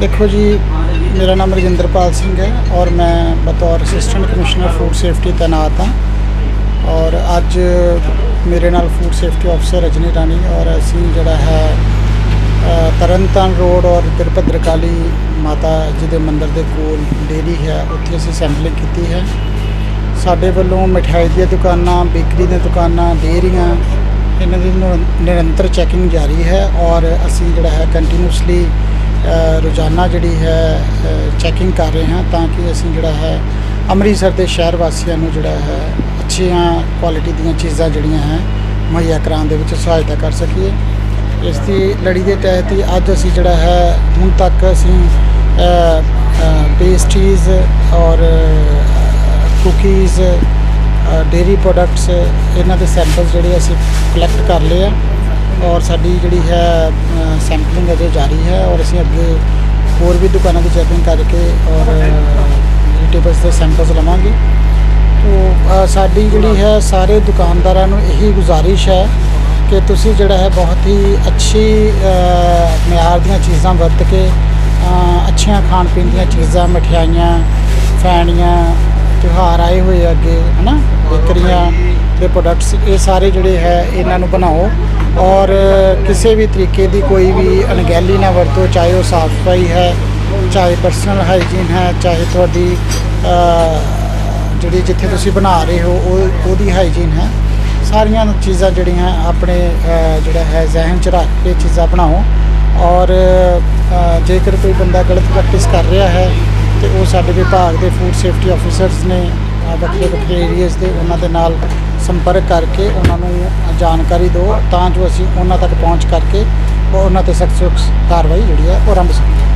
ਦੇਖੋ ਜੀ ਮੇਰਾ ਨਾਮ ਰਜਿੰਦਰਪਾਲ ਸਿੰਘ ਹੈ ਔਰ ਮੈਂ ਬਤੌਰ ਅਸਿਸਟੈਂਟ ਕਮਿਸ਼ਨਰ ਫੂਡ ਸੇਫਟੀ ਤੈਨਾਤ ਹਾਂ ਔਰ ਅੱਜ ਮੇਰੇ ਨਾਲ ਫੂਡ ਸੇਫਟੀ ਅਫਸਰ ਰਜਨੀ ਰਾਣੀ ਔਰ ਅਸੀਂ ਜਿਹੜਾ ਹੈ ਅ, ਤਰਨਤਾਰਨ ਰੋਡ ਔਰ ਤਿਰਪਤਰਕਾਲੀ ਮਾਤਾ ਜੀ ਦੇ ਮੰਦਿਰ ਦੇ ਕੋਲ ਡੇਰੀ ਹੈ ਉੱਥੇ ਅਸੀਂ ਸੈਂਪਲਿੰਗ ਕੀਤੀ ਹੈ। ਸਾਡੇ ਵੱਲੋਂ ਮਠਿਆਈ ਦੀਆਂ ਦੁਕਾਨਾਂ ਬੇਕਰੀ ਦੀਆਂ ਦੁਕਾਨਾਂ ਡੇਅਰੀਆਂ ਇਹਨਾਂ ਦੀ ਨਿਰੰਤਰ ਚੈਕਿੰਗ ਜਾਰੀ ਹੈ ਔਰ ਅਸੀਂ ਜਿਹੜਾ ਹੈ ਕੰਟੀਨਿਊਸਲੀ ਰੋਜ਼ਾਨਾ ਜਿਹੜੀ ਹੈ ਚੈਕਿੰਗ ਕਰ ਰਹੇ ਹਾਂ ਤਾਂ ਕਿ ਅਸੀਂ ਜਿਹੜਾ ਹੈ, ਅੰਮ੍ਰਿਤਸਰ ਦੇ ਸ਼ਹਿਰ ਵਾਸੀਆਂ ਨੂੰ ਜਿਹੜਾ ਹੈ, ਅੱਛੀਆਂ ਕੁਆਲਿਟੀ ਦੀਆਂ ਚੀਜ਼ਾਂ ਜਿਹੜੀਆਂ ਹੈ, ਮੁਹੱਈਆ ਕਰਾਉਣ ਦੇ ਵਿੱਚ ਸਹਾਇਤਾ ਕਰ ਸਕੀਏ। ਇਸ ਦੀ ਲੜੀ ਦੇ ਤਹਿਤ ਹੀ ਅੱਜ ਅਸੀਂ ਜਿਹੜਾ ਹੈ, ਹੁਣ ਤੱਕ ਅਸੀਂ ਪੇਸਟਰੀਜ਼ ਔਰ ਕੁਕੀਜ਼ ਡੇਰੀ ਪ੍ਰੋਡਕਟਸ ਇਹਨਾਂ ਦੇ ਸੈਂਪਲਸ ਜਿਹੜੇ ਅਸੀਂ ਕਲੈਕਟ ਕਰ ਲਏ ਆ। ਔਰ ਸਾਡੀ ਜਿਹੜੀ ਹੈ ਸੈਂਪਲਿੰਗ ਅਜੇ ਜਾਰੀ ਹੈ, ਔਰ ਅਸੀਂ ਅੱਗੇ ਹੋਰ ਵੀ ਦੁਕਾਨਾਂ ਦੀ ਚੈਕਿੰਗ ਕਰਕੇ ਔਰ ਵੈਜੀਟੇਬਲਸ 'ਤੇ ਸੈਂਪਲਸ ਲਵਾਂਗੇ। ਤੋ ਸਾਡੀ ਜਿਹੜੀ ਹੈ, ਸਾਰੇ ਦੁਕਾਨਦਾਰਾਂ ਨੂੰ ਇਹੀ ਗੁਜ਼ਾਰਿਸ਼ ਹੈ ਕਿ ਤੁਸੀਂ ਜਿਹੜਾ ਹੈ, ਬਹੁਤ ਹੀ ਅੱਛੀ ਮਿਆਰ ਦੀਆਂ ਚੀਜ਼ਾਂ ਵਰਤ ਕੇ ਅੱਛੀਆਂ ਖਾਣ ਪੀਣ ਦੀਆਂ ਚੀਜ਼ਾਂ, ਮਠਿਆਈਆਂ, ਫੈਣੀਆਂ, ਤਿਉਹਾਰ ਆਏ ਹੋਏ ਆ ਅੱਗੇ, ਹਨਾ, ਬੇਕਰੀਆਂ ਦੇ ਪ੍ਰੋਡਕਟਸ ਇਹ ਸਾਰੇ ਜਿਹੜੇ ਹੈ, ਇਹਨਾਂ ਨੂੰ ਬਣਾਓ। ਔਰ ਕਿਸੇ ਵੀ ਤਰੀਕੇ ਦੀ ਕੋਈ ਵੀ ਅਣਗਹਿਲੀ ਨਾ ਵਰਤੋ, ਚਾਹੇ ਉਹ ਸਾਫ਼ ਸਫ਼ਾਈ ਹੈ, ਚਾਹੇ ਪਰਸਨਲ ਹਾਈਜੀਨ ਹੈ, ਚਾਹੇ ਤੁਹਾਡੀ ਜਿਹੜੀ ਜਿੱਥੇ ਤੁਸੀਂ ਬਣਾ ਰਹੇ ਹੋ, ਉਹ, ਉਹਦੀ ਹਾਈਜੀਨ ਹੈ। ਸਾਰੀਆਂ ਚੀਜ਼ਾਂ ਜਿਹੜੀਆਂ ਆਪਣੇ ਜਿਹੜਾ ਹੈ, ਜ਼ਿਹਨ ਚ ਰੱਖ ਕੇ ਚੀਜ਼ਾਂ ਬਣਾਓ। ਔਰ ਜੇਕਰ ਕੋਈ ਬੰਦਾ ਗਲਤ ਪ੍ਰੈਕਟਿਸ ਕਰ ਰਿਹਾ ਹੈ, ਤੇ ਉਹ ਸਾਡੇ ਵਿਭਾਗ ਦੇ ਫੂਡ ਸੇਫਟੀ ਆਫੀਸਰਸ ਨੇ ਵੱਖਰੇ ਵੱਖਰੇ ਏਰੀਆਜ਼ ਦੇ ਉਹਨਾਂ ਦੇ ਨਾਲ ਸੰਪਰਕ ਕਰਕੇ ਉਹਨਾਂ ਨੂੰ ਜਾਣਕਾਰੀ ਦਿਓ, ਤਾਂ ਜੋ ਅਸੀਂ ਉਹਨਾਂ ਤੱਕ ਪਹੁੰਚ ਕਰਕੇ ਉਹਨਾਂ ਤੇ ਸਖਤ ਕਾਰਵਾਈ ਜਿਹੜੀ ਹੈ ਉਹ ਆਰੰਭ ਸਕੀਏ।